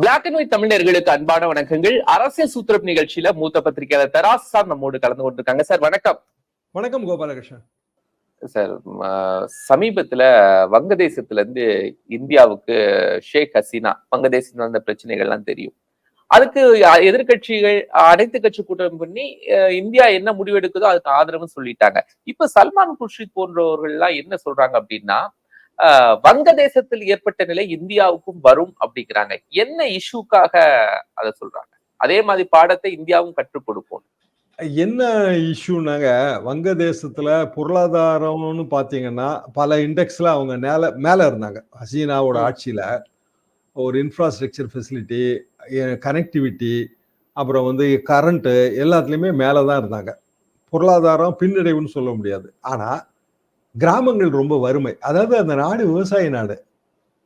Black and white தமிழர்களுக்கு அன்பான வணக்கங்கள். அரசியல் சூத்திரம் நிகழ்ச்சியில மூத்த பத்திரிகையாளர் தராஸ் சார் நம்மோடு கலந்து கொண்டிருக்காங்க. சார் வணக்கம். வணக்கம் கோபாலகிருஷ்ணன். சார் சமீபத்துல வங்கதேசத்துல இருந்து இந்தியாவுக்கு ஷேக் ஹசீனா வங்கதேசத்துல வந்த பிரச்சனைகள்லாம் தெரியும். அதுக்கு எதிர்க்கட்சிகள் அனைத்து கட்சி கூட்டம் பண்ணி இந்தியா என்ன முடிவெடுக்குதோ அதுக்கு ஆதரவு சொல்லிட்டாங்க. இப்ப சல்மான் குர்ஷித் போன்றவர்கள் எல்லாம் என்ன சொல்றாங்க அப்படின்னா வங்கதேசத்தில் ஏற்பட்ட நிலை இந்தியாவுக்கும் வரும் அப்படிங்கிறாங்க. என்ன இஷ்யூக்காக அதை சொல்றாங்க? அதே மாதிரி பாடத்தை இந்தியாவும் கற்றுக் கொடுப்போம். என்ன இஷ்யூனாங்க? வங்கதேசத்துல பொருளாதாரம்னு பாத்தீங்கன்னா பல இண்டெக்ஸ்ல அவங்க மேல மேல இருந்தாங்க. ஹசீனாவோட. ஆட்சியில ஒரு இன்ஃப்ராஸ்ட்ரக்சர் ஃபெசிலிட்டி கனெக்டிவிட்டி அப்புறம் வந்து கரண்ட்டு எல்லாத்துலேயுமே மேலே தான் இருந்தாங்க. பொருளாதாரம் பின்னடைவுன்னு சொல்ல முடியாது. ஆனா கிராமங்கள் ரொம்ப வறுமை. அதாவது அந்த நாடு விவசாய நாடு.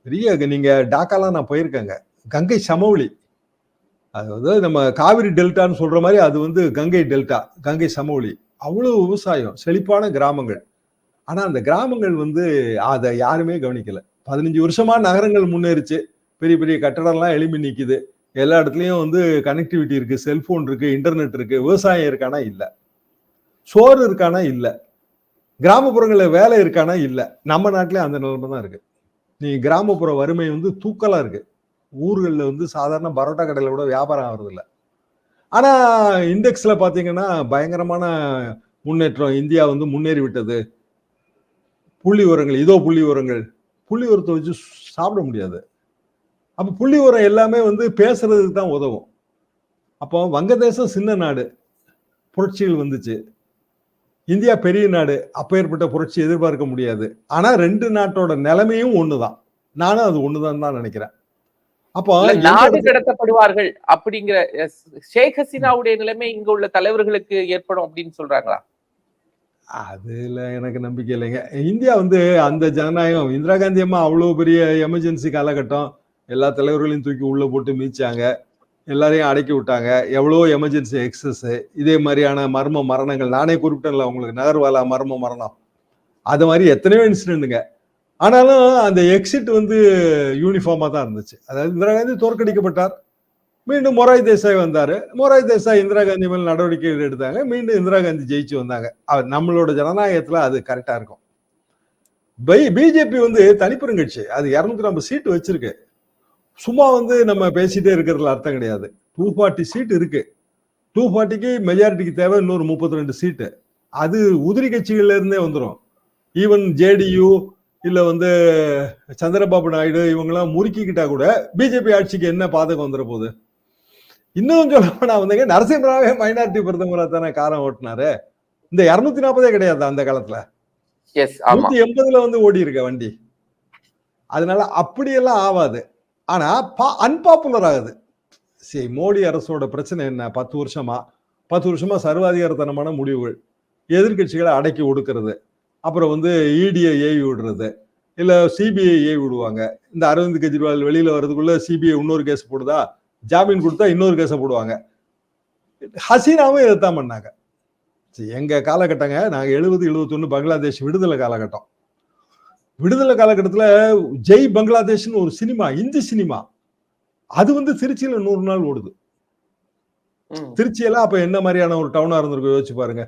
பெரிய நீங்கள் டாக்காலாம் நான் போயிருக்கேங்க. கங்கை சமவெளி. அதாவது நம்ம காவிரி டெல்டான்னு சொல்கிற மாதிரி அது வந்து கங்கை டெல்டா கங்கை சமவெளி. அவ்வளோ விவசாயம் செழிப்பான கிராமங்கள். ஆனால் அந்த கிராமங்கள் வந்து அதை யாருமே கவனிக்கலை. பதினஞ்சு வருஷமாக நகரங்கள் முன்னேறிச்சு. பெரிய பெரிய கட்டடம்லாம் எளிமை நிற்கிது எல்லா இடத்துலையும் வந்து கனெக்டிவிட்டி இருக்குது செல்ஃபோன் இருக்குது இன்டர்நெட் இருக்குது விவசாயம் இருக்கானா இல்லை. சோறு இருக்கானா இல்லை. கிராமப்புறங்களில் வேலை இருக்கானா? இல்லை. நம்ம நாட்டிலே அந்த நிலைமை தான் இருக்கு. நீ கிராமப்புற வறுமை வந்து தூக்கலாக இருக்கு. ஊர்களில் வந்து சாதாரண பரோட்டா கடையில் கூட வியாபாரம் ஆகிறதில்ல. ஆனால் ஆனா பார்த்தீங்கன்னா பயங்கரமான முன்னேற்றம் இந்தியா வந்து முன்னேறி விட்டது புள்ளி உரங்கள் இதோ புள்ளி உரங்கள். புள்ளி உரத்தை வச்சு சாப்பிட முடியாது. அப்போ புள்ளி உரம் எல்லாமே வந்து பேசுறதுக்கு தான் உதவும். அப்போ வங்கதேசம் சின்ன நாடு. புரட்சிகள் வந்துச்சு. இந்தியா பெரிய நாடு அப்பேற்பட்ட புரட்சி எதிர்பார்க்க முடியாது. ஆனா ரெண்டு நாட்டோட நிலைமையும் ஒண்ணுதான். நானும் அது ஒண்ணுதான் தான் நினைக்கிறேன். அப்போ நாடு கடத்தப்படுவார்கள் அப்படிங்கிற ஷேக் ஹசீனாவுடைய நிலைமை இங்க உள்ள தலைவர்களுக்கு ஏற்படும் அப்படின்னு சொல்றாங்களா? அதுல எனக்கு நம்பிக்கை இல்லைங்க. இந்தியா வந்து அந்த ஜனநாயகம் இந்திரா காந்தி அம்மா அவ்வளவு பெரிய எமர்ஜென்சி காலகட்டம் எல்லா தலைவர்களையும் தூக்கி உள்ள போட்டு மீச்சாங்க. எல்லாரையும் அடக்கி விட்டாங்க. எவ்வளோ எமர்ஜென்சி எக்ஸஸ் இதே மாதிரியான மர்ம மரணங்கள். நானே குறிப்பிட்டேன்ல உங்களுக்கு நகர்வாலா மர்ம மரணம்? அது மாதிரி எத்தனையோ இன்சிடென்ட்டுங்க ஆனாலும் அந்த எக்ஸிட் வந்து யூனிஃபார்மாக தான் இருந்துச்சு. அதாவது இந்திரா காந்தி தோற்கடிக்கப்பட்டார். மீண்டும் மொராய் தேசாய் வந்தார். மொராய் தேசாய் இந்திரா காந்தி மேல் நடவடிக்கைகள் எடுத்தாங்க. மீண்டும் இந்திரா காந்தி ஜெயிச்சு வந்தாங்க. அவர் நம்மளோட ஜனநாயகத்தில் அது கரெக்டாக இருக்கும். பை பிஜேபி வந்து தனிப்பெருங்கட்சி. அது இரநூத்தி நம்ம சீட்டு வச்சிருக்கு. சும்மா வந்து நம்ம பேசிட்டே இருக்கிறதுல அர்த்தம் கிடையாது. டூ ஃபார்ட்டி சீட் இருக்கு. டூ ஃபார்ட்டிக்கு மெஜாரிட்டிக்கு தேவை இன்னொரு முப்பத்தி ரெண்டு சீட்டு அது உதிரி கட்சிகள்ல இருந்தே வந்துடும் ஈவன் ஜேடியு இல்ல வந்து சந்திரபாபு நாயுடு இவங்கெல்லாம் முறுக்கிக்கிட்டா கூட பிஜேபி ஆட்சிக்கு என்ன பாதகம் வந்துட போகுது? இன்னும் சொல்ல போனா வந்துங்க நரசிம்மராவே மைனாரிட்டி பிரதமரா தானே காரம் ஓட்டினாரு? இந்த இருநூத்தி நாற்பதே கிடையாது அந்த காலத்துல. நூத்தி எண்பதுல வந்து ஓடி இருக்க வண்டி. அதனால அப்படியெல்லாம் ஆனால் பா அன்பாப்புலர் ஆகுது சரி மோடி அரசோட பிரச்சனை என்ன? பத்து வருஷமா? பத்து வருஷமா சர்வாதிகாரத்தனமான முடிவுகள். எதிர்க்கட்சிகளை அடக்கி ஒடுக்கிறது. அப்புறம் வந்து இடியை ஏவி விடுறது. இல்லை சிபிஐ ஏவி விடுவாங்க. இந்த அரவிந்த் கெஜ்ரிவால் வெளியில் வர்றதுக்குள்ள சிபிஐ இன்னொரு கேஸ் போடுதா? ஜாமீன் கொடுத்தா இன்னொரு கேஸை போடுவாங்க. ஹசீனாவும் இதைத்தான் பண்ணாங்க. சரி, காலகட்டங்க நாங்கள் எழுபது எழுபத்தொன்னு பங்களாதேஷ் விடுதலை காலகட்டம். விடுதலை காலகட்டத்துல ஜெய் பங்களாதேஷ்னு ஒரு சினிமா இந்தி சினிமா அது வந்து திருச்சியில நூறு நாள் ஓடுது. திருச்சியெல்லாம் அப்ப என்ன மாதிரியான ஒரு டவுனா இருந்திருக்கும் யோசிச்சு பாருங்க.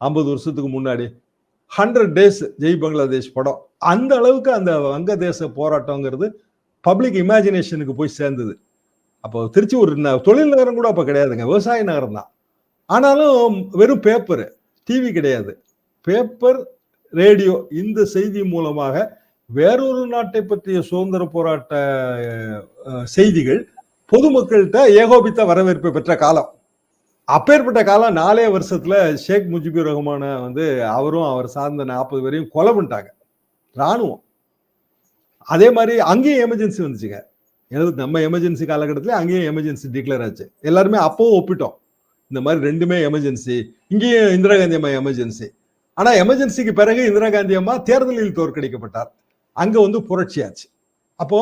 ஐம்பது வருஷத்துக்கு முன்னாடி ஹண்ட்ரட் டேஸ் ஜெய் பங்களாதேஷ் படம். அந்த அளவுக்கு அந்த வங்கதேச போராட்டங்கிறது பப்ளிக் இமேஜினேஷனுக்கு போய் சேர்ந்தது. அப்போ திருச்சி ஒரு தொழில் நகரம் கூட அப்ப கிடையாதுங்க. விவசாய நகரம் தான். ஆனாலும் வெறும் பேப்பர் டிவி கிடையாது. பேப்பர் ரேடியோ இந்த செய்தி மூலமாக வேறொரு நாட்டை பற்றிய சுதந்திர போராட்ட செய்திகள் பொதுமக்கள்கிட்ட ஏகோபித்த வரவேற்பை பெற்ற காலம். அப்பேற்பட்ட காலம் நாலே வருஷத்துல ஷேக் முஜிபுர் ரஹ்மான வந்து அவரும் அவர் சார்ந்த நாற்பது பேரையும் கொலை பண்ணிட்டாங்க. ராணுவம் அதே மாதிரி அங்கேயும் எமர்ஜென்சி வந்துச்சுங்க. எனது நம்ம எமர்ஜென்சி காலகட்டத்தில் அங்கேயும் எமர்ஜென்சி டிக்ளேர் ஆச்சு. எல்லாருமே அப்பவும் ஒப்பிட்டோம். இந்த மாதிரி ரெண்டுமே எமர்ஜென்சி இங்கேயும் இந்திரா காந்தி அம்மா எமர்ஜென்சி ஆனா எமர்ஜென்சிக்கு பிறகு இந்திரா காந்தி அம்மா தேர்தலில் தோற்கடிக்கப்பட்டார். அங்க வந்து புரட்சியாச்சு. அப்போ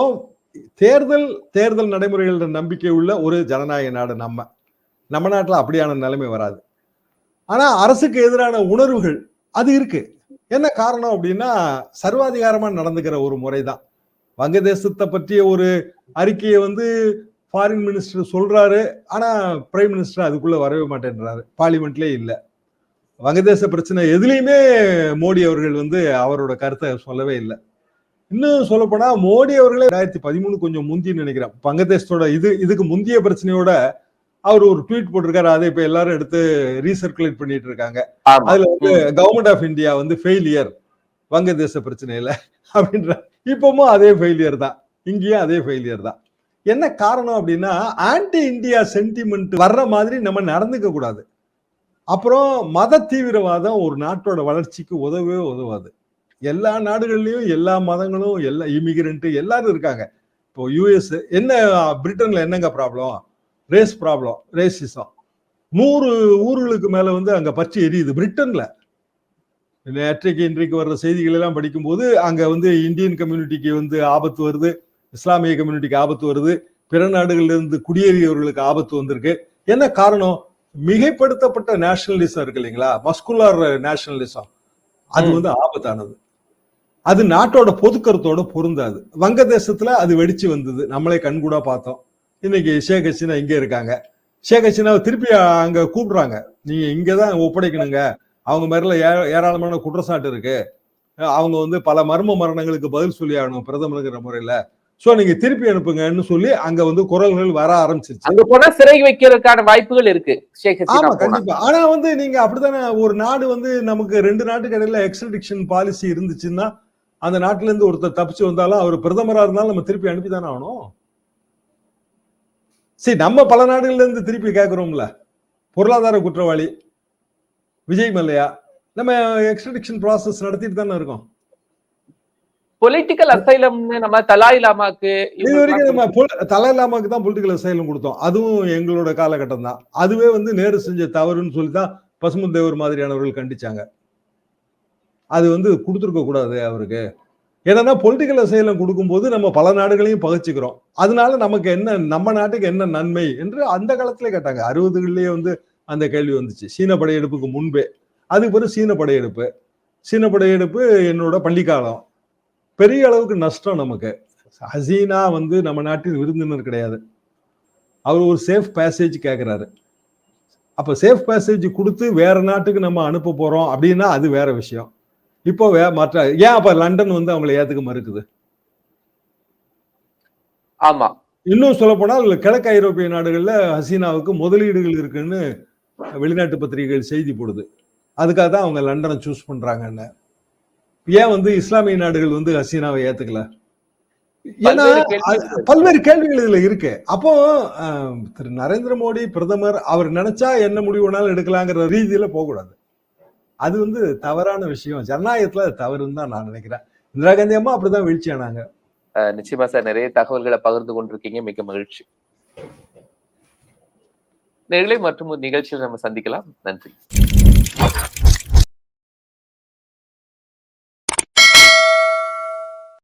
தேர்தல் தேர்தல் நடைமுறைகள் நம்பிக்கை உள்ள ஒரு ஜனநாயக நாடு நம்ம. நம்ம நாட்டில் அப்படியான நிலைமை வராது. ஆனா அரசுக்கு எதிரான உணர்வுகள் அது இருக்கு. என்ன காரணம் அப்படின்னா சர்வாதிகாரமா நடந்துக்கிற ஒரு முறை தான் வங்கதேசத்தை பற்றிய ஒரு அறிக்கையை வந்து ஃபாரின் மினிஸ்டர் சொல்றாரு. ஆனா பிரைம் மினிஸ்டர் அதுக்குள்ள வரவே மாட்டேன்றாரு. பார்லிமெண்ட்லேயே இல்லை. வங்கதேச பிரச்சனை எதுலையுமே மோடி அவர்கள் வந்து அவரோட கருத்தை சொல்லவே இல்லை. இன்னும் சொல்லப்போனா மோடி அவர்களே ரெண்டாயிரத்தி பதிமூணு கொஞ்சம் முந்தின்னு நினைக்கிறேன். வங்கதேசத்தோட இது இதுக்கு முந்திய பிரச்சனையோட அவர் ஒரு ட்வீட் போட்டிருக்காரு. அதை இப்ப எல்லாரும் எடுத்து ரீசர்க்குலேட் பண்ணிட்டு இருக்காங்க. அதுல வந்து கவர்மெண்ட் ஆஃப் இந்தியா வந்து ஃபெயிலியர் வங்கதேச பிரச்சனையில அப்படின்ற இப்பவும் அதே ஃபெயிலியர் தான். இங்கேயும் அதே ஃபெயிலியர் தான். என்ன காரணம் அப்படின்னா ஆன்டி இந்தியா சென்டிமெண்ட் வர்ற மாதிரி நம்ம நடந்துக்க கூடாது. அப்புறம் மத தீவிரவாதம் ஒரு நாட்டோட வளர்ச்சிக்கு உதவவே உதவாது. எல்லா நாடுகள்லையும் எல்லா மதங்களும் எல்லா இமிகிரண்ட் எல்லாரும் இருக்காங்க. இப்போ யூஎஸ் என்ன பிரிட்டன்ல என்னங்க ப்ராப்ளம் ரேஸ் ப்ராப்ளம் ரேசிசம் நூறு ஊர்களுக்கு மேல வந்து அங்க பற்றி எரியுது பிரிட்டன்ல. நேற்றைக்கு இன்றைக்கு வர்ற செய்திகள் எல்லாம் படிக்கும்போது அங்க வந்து இந்தியன் கம்யூனிட்டிக்கு வந்து ஆபத்து வருது. இஸ்லாமிய கம்யூனிட்டிக்கு ஆபத்து வருது. பிற நாடுகள்ல இருந்து குடியேறியவர்களுக்கு ஆபத்து வந்திருக்கு. என்ன காரணம்? மிகைப்படுத்தப்பட்ட நேஷனலிசம் இருக்கு இல்லைங்களா? மஸ்குலார் நேஷனலிசம் அது. வந்து ஆபத்தானது. அது நாட்டோட பொதுக்கருத்தோட பொருந்தாது. வங்கதேசத்துல அது வெடிச்சு வந்தது. நம்மளே கண்கூடா பார்த்தோம். இன்னைக்கு ஷேக் ஹசீனா இங்க இருக்காங்க. ஷேக் ஹசீனாவை திருப்பி அங்க கூப்பிடுறாங்க. நீங்க இங்கதான் ஒப்படைக்கணுங்க. அவங்க மேல ஏராளமான குற்றச்சாட்டு இருக்கு. அவங்க வந்து பல மர்ம மரணங்களுக்கு பதில் சொல்லி ஆகணும் பிரதமருங்கிற முறையில. சோ நீங்க திருப்பி அனுப்புங்கன்னு சொல்லி அங்க வந்து குரல்கள் வர ஆரம்பிச்சிருச்சு. அங்க போனா சிறை வைக்கிறதுக்கான வாய்ப்புகள் இருக்கு. ஆமா கண்டிப்பா. ஆனா வந்து நீங்க அப்படித்தானே ஒரு நாடு வந்து நமக்கு ரெண்டு நாட்டுக்கு இடையில எக்ஸ்ட்ரடிக்ஷன் பாலிசி இருந்துச்சுன்னா அந்த நாட்டுல இருந்து ஒருத்தர் தப்பிச்சு வந்தாலும் அவர் பிரதமரா இருந்தாலும் நம்ம திருப்பி அனுப்பி தானே ஆகணும்? சரி நம்ம பல நாடுகள்ல இருந்து திருப்பி கேட்கிறோம்ல பொருளாதார குற்றவாளி விஜய் மல்லையா நம்ம எக்ஸ்ட்ரடிக்ஷன் ப்ராசஸ் நடத்திட்டு தானே இருக்கோம். பொலிட்டிக்கல் அசைலம்னு நம்ம தலாய் லாமாக்கு இது வரைக்கும் நம்ம பொல்- தலை இல்லாமக்கு தான் பொலிட்டிக்கல் அசைலம் கொடுத்தோம். அதுவும் எங்களோட காலகட்டம் தான். அதுவே வந்து நேரு செஞ்ச தவறுன்னு சொல்லி தான் பசுமன் தேவர் மாதிரியானவர்கள் கண்டிச்சாங்க. அது வந்து கொடுத்துருக்க கூடாது அவருக்கு. ஏன்னா பொலிட்டிக்கல் அசைலம் கொடுக்கும்போது நம்ம பல நாடுகளையும் பகிச்சுக்கிறோம். அதனால நமக்கு என்ன நம்ம நாட்டுக்கு என்ன நன்மை என்று அந்த காலத்திலே கேட்டாங்க. அறுபதுகளிலேயே வந்து அந்த கேள்வி வந்துச்சு. சீன படையெடுப்புக்கு முன்பே. அதுக்கு பிறகு சீன படையெடுப்பு. சீன படையெடுப்பு என்னோட பள்ளிக்காலம். பெரிய அளவுக்கு நஷ்டம் நமக்கு. ஹசீனா வந்து நம்ம நாட்டின் விருந்தினர் கிடையாது. அவர் ஒரு சேஃப் பேசேஜ் கேட்கிறாரு அப்ப சேஃப் பேசேஜ் கொடுத்து வேற நாட்டுக்கு நம்ம அனுப்ப போறோம் அப்படின்னா அது வேற விஷயம். இப்போ வே மற்ற ஏன் அப்ப லண்டன் வந்து அவங்களை ஏத்துக்க மறுக்குது? ஆமா. இன்னும் சொல்ல போனால் கிழக்கு ஐரோப்பிய நாடுகள்ல ஹசீனாவுக்கு முதலீடுகள் இருக்குன்னு வெளிநாட்டு பத்திரிகைகள் செய்தி போடுது. அதுக்காக தான் அவங்க லண்டனை சூஸ் பண்றாங்கன்னு. ஏன் வந்து இஸ்லாமிய நாடுகள் வந்து ஹசீனாவை ஏத்துக்கல? ஏன்னா பல்வேறு கேள்விகள் இதுல இருக்கு. அப்போ திரு நரேந்திர மோடி பிரதமர் அவர் நினைச்சா என்ன முடிவு வேணாலும் எடுக்கலாங்கிற ரீதியில போகக்கூடாது. அது வந்து தவறான விஷயம். ஜனநாயகத்துல அது தவறுன்னு தான் நான் நினைக்கிறேன். இந்திரா காந்தி அம்மா அப்படிதான் வீழ்ச்சி ஆனாங்க. நிச்சயமா சார். நிறைய தகவல்களை பகிர்ந்து கொண்டிருக்கீங்க. மிக்க மகிழ்ச்சி. நேர்களை மற்றும் ஒரு நிகழ்ச்சியில் நம்ம சந்திக்கலாம். நன்றி.